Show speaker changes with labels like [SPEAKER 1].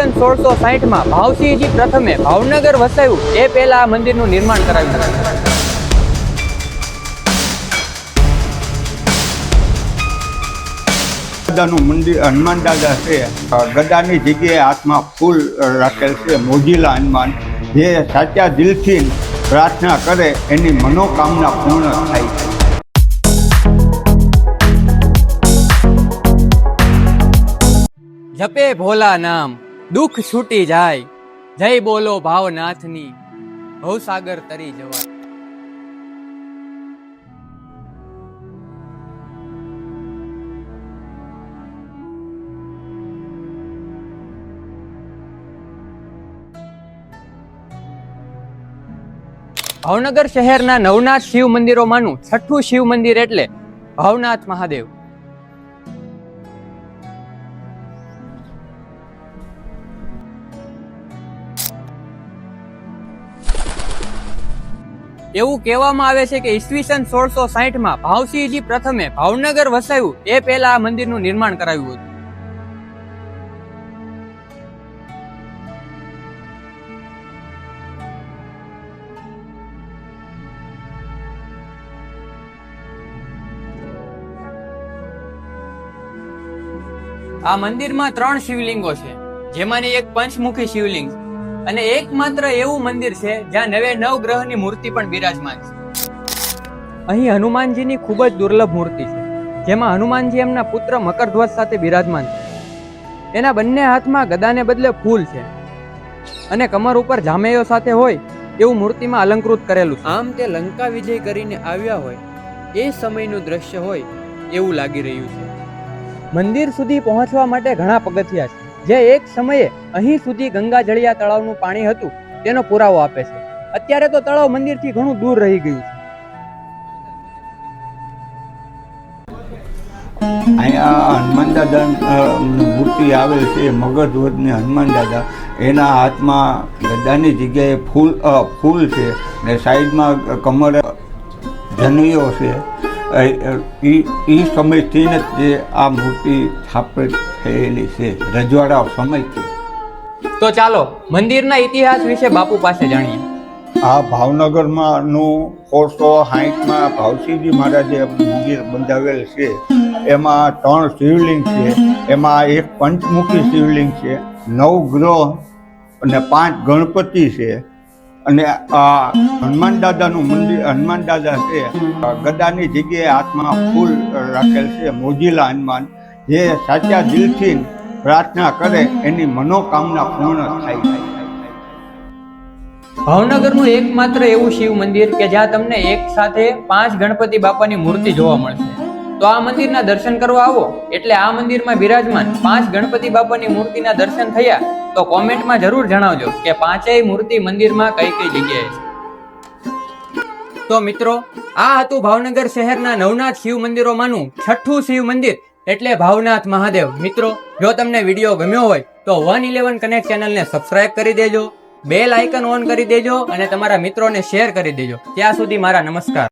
[SPEAKER 1] ઈસવીસન સોળસો સાહીઠમાં ભાવસિંહજી પ્રથમે ભાવનગર વસાવ્યું. એ પહેલા આ મંદિરનું નિર્માણ કરાવ્યું હતું.
[SPEAKER 2] દાદાનું મંદિર હનુમાન દાદા છે. ગદાની જગ્યાએ હાથમાં ફૂલ રાખેલ છે મોજીલા હનુમાન. જે સાચા દિલથી પ્રાર્થના કરે એની મનોકામના પૂર્ણ થાય છે.
[SPEAKER 1] જપે ભોલા નામ. દુઃખ છૂટી જાય. જય બોલો ભાવનાથની, ભવસાગર તરી જવાય. ભાવનગર શહેરના નવનાથ શિવ મંદિરોમાંનું છઠ્ઠું શિવ મંદિર એટલે ભાવનાથ મહાદેવ. એવું કહેવામાં આવે છે કે ઈસવીસન સોળસો સાહીઠમાં ભાવસિંહજી પ્રથમે ભાવનગર વસાયું એ પહેલા આ મંદિરનું નિર્માણ કરાવ્યું હતું. આ મંદિરમાં ત્રણ શિવલિંગો છે, જેમાંની એક પંચમુખી શિવલિંગ અને એકમાત્ર એવું મંદિર છે જ્યાં નવે નવ ગ્રહની મૂર્તિ પણ બિરાજમાન છે. અહીં હનુમાનજીની ખૂબ જ દુર્લભ મૂર્તિ છે જેમાં હનુમાનજી એમના પુત્ર મકરધ્વજ સાથે બિરાજમાન છે. એના બંને હાથમાં ગદાને બદલે ફૂલ છે. અને કમર ઉપર જામેયો સાથે હોય એવું મૂર્તિમાં અલંકૃત કરેલું છે. આમ તે લંકા વિજય કરીને આવ્યા હોય એ સમયનું દ્રશ્ય હોય એવું લાગી રહ્યું છે. મંદિર સુધી પહોંચવા માટે ઘણા પગથિયા છે. જે એક સમયે અહીં સુધી ગંગા જળિયા તળાવનું પાણી હતું, તેનો પુરાવો આપે છે. અત્યારે તો તળાવ મંદિરથી ઘણું દૂર રહી ગયું છે.
[SPEAKER 2] અહીંયા હનુમાન દાદા મૂર્તિ આવેલ છે મગધવજને હનુમાન દાદા. એના હાથમાં ગદાની જગ્યાએ ફૂલ ફૂલ છે ને સાઈડમાં કમર જનૈયો છે. એ સમયથી જ જે આ મૂર્તિ સ્થાપિત થયેલી છે રજવાડા સમયથી.
[SPEAKER 1] તો ચાલો મંદિરના ઇતિહાસ વિશે બાપુ પાસે જાણીએ.
[SPEAKER 2] આ ભાવનગરમાંનું સોળસો હાઈટમાં ભાવસિંહજી મહારાજે મંદિર બંધાવેલ છે. એમાં ત્રણ શિવલિંગ છે. એમાં એક પંચમુખી શિવલિંગ છે નવ ગ્રહ અને પાંચ ગણપતિ છે. અને આ હનુમાન દાદાનું મંદિર, હનુમાન દાદા છે ગદાની જગ્યાએ હાથમાં ફૂલ રાખેલ છે, મોજીલા હનુમાન, જે સાચા દિલથી પ્રાર્થના કરે, એની મનોકામના પૂર્ણ થાય. છે
[SPEAKER 1] ભાવનગરનું એકમાત્ર એવું શિવ મંદિર કે જ્યાં તમને એક સાથે પાંચ ગણપતિ બાપાની મૂર્તિ જોવા મળશે. તો આ મંદિરના દર્શન કરવા આવો. એટલે આ મંદિરમાં બિરાજમાન પાંચ ગણપતિ બાપાની મૂર્તિના દર્શન થયા. તો કોમેન્ટમાં જરૂર જણાવજો કે પાંચેય મૂર્તિ મંદિરમાં કઈ કઈ જગ્યાએ છે. તો મિત્રો, આ હતું ભાવનગર શહેરના નવનાથ શિવ મંદિરોમાંનું છઠ્ઠું શિવ મંદિર એટલે ભાવનાથ મહાદેવ. મિત્રો, જો તમને વીડિયો ગમ્યો હોય તો વન ઇલેવન કનેક્ટ ચેનલને સબસ્ક્રાઇબ કરી દેજો, બેલ આઇકન ઓન કરી દેજો અને તમારા મિત્રોને શેર કરી દેજો. ત્યાં સુધી મારા નમસ્કાર.